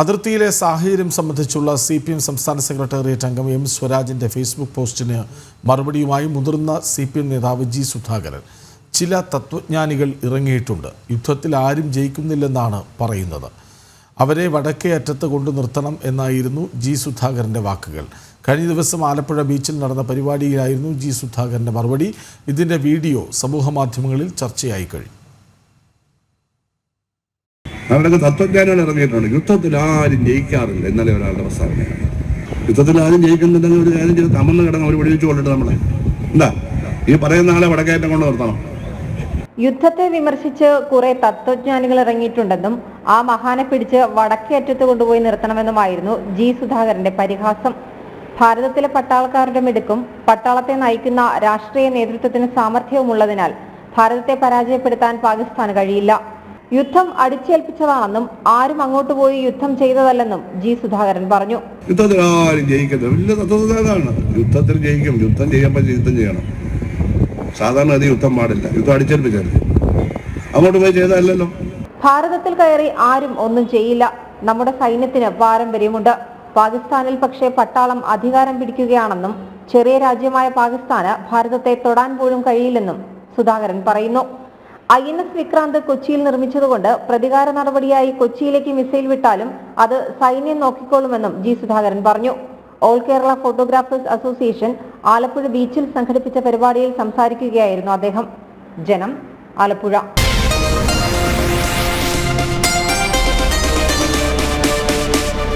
അതിർത്തിയിലെ സാഹചര്യം സംബന്ധിച്ചുള്ള സി പി എം സംസ്ഥാന സെക്രട്ടേറിയറ്റ് അംഗം എം സ്വരാജിന്റെ ഫേസ്ബുക്ക് പോസ്റ്റിന് മറുപടിയുമായി മുതിർന്ന സി പി എം നേതാവ് ജി സുധാകരൻ. ചില തത്വജ്ഞാനികൾ ഇറങ്ങിയിട്ടുണ്ട്. യുദ്ധത്തിൽ ആരും ജയിക്കുന്നില്ലെന്നാണ് പറയുന്നത്. അവരെ വടക്കേ അറ്റത്ത് കൊണ്ടു നിർത്തണം എന്നായിരുന്നു ജി സുധാകരന്റെ വാക്കുകൾ. കഴിഞ്ഞ ദിവസം ആലപ്പുഴ ബീച്ചിൽ നടന്ന പരിപാടിയിലായിരുന്നു ജി സുധാകരന്റെ മറുപടി. ഇതിന്റെ വീഡിയോ സമൂഹമാധ്യമങ്ങളിൽ ചർച്ചയായി കഴിഞ്ഞു. അവരുടെ തത്വജ്ഞാനികൾ ഇറങ്ങിയിട്ടുണ്ട്. യുദ്ധത്തിൽ ആരും ജയിക്കാറില്ല. ഇന്നലെ ഒരാളുടെ പ്രസ്താവനയാണ് യുദ്ധത്തിൽ ആരും ജയിക്കുന്നുണ്ടെങ്കിൽ ഒരു കാര്യം ചെയ്ത് തമന്ന് കിടങ്ങ് അവർ വെടിവെച്ച് കൊണ്ടിട്ട് നമ്മളെ. എന്താ? ഈ പറയുന്ന ആളെ വടക്കേറ്റം കൊണ്ട് നിർത്തണം. യുദ്ധത്തെ വിമർശിച്ച് കുറെ തത്വജ്ഞാനികൾ ഇറങ്ങിയിട്ടുണ്ടെന്നും ആ മഹാനെ പിടിച്ച് വടക്കേ അറ്റത്ത് കൊണ്ടുപോയി നിർത്തണമെന്നുമായിരുന്നു ജി സുധാകരന്റെ പരിഹാസം. ഭാരതത്തിലെ പട്ടാളക്കാരുടെ മിടുക്കും പട്ടാളത്തെ നയിക്കുന്ന രാഷ്ട്രീയ നേതൃത്വത്തിന് സാമർഥ്യവുമുള്ളതിനാൽ ഭാരതത്തെ പരാജയപ്പെടുത്താൻ പാകിസ്ഥാന് കഴിയില്ല. യുദ്ധം അടിച്ചേൽപ്പിച്ചതാണെന്നും ആരും അങ്ങോട്ട് പോയി യുദ്ധം ചെയ്തതല്ലെന്നും ജി സുധാകരൻ പറഞ്ഞു. യുദ്ധത്തിൽ ആരും ജയിക്കത്തില്ല വലിയ തത്വജ്ഞാനാണ് യുദ്ധത്തിൽ ജയിക്കും. യുദ്ധം ചെയ്യാൻ യുദ്ധം ചെയ്യണം. സാധാരണ അത് യുദ്ധം പാടില്ല. യുദ്ധം അടിച്ചേൽപ്പിച്ചത് അങ്ങോട്ട് പോയി ചെയ്തതല്ലല്ലോ. ഭാരതത്തിൽ കയറി ആരും ഒന്നും ചെയ്യില്ല. നമ്മുടെ സൈന്യത്തിന് പാരമ്പര്യമുണ്ട്. പാകിസ്ഥാനിൽ പക്ഷേ പട്ടാളം അധികാരം പിടിക്കുകയാണെന്നും ചെറിയ രാജ്യമായ പാകിസ്ഥാന് ഭാരതത്തെ തൊടാൻ പോലും കഴിയില്ലെന്നും സുധാകരൻ പറയുന്നു. ഐ എൻ എസ് വിക്രാന്ത് കൊച്ചിയിൽ നിർമ്മിച്ചതുകൊണ്ട് പ്രതികാര നടപടിയായി കൊച്ചിയിലേക്ക് മിസൈൽ വിട്ടാലും അത് സൈന്യം നോക്കിക്കോളുമെന്നും ജി സുധാകരൻ പറഞ്ഞു. All Kerala photographers association Alappuzha ബീച്ചിൽ സംഘടിപ്പിച്ച പരിപാടിയിൽ സംസാരിക്കുകയായിരുന്നു അദ്ദേഹം. ജനം ആലപ്പുഴ.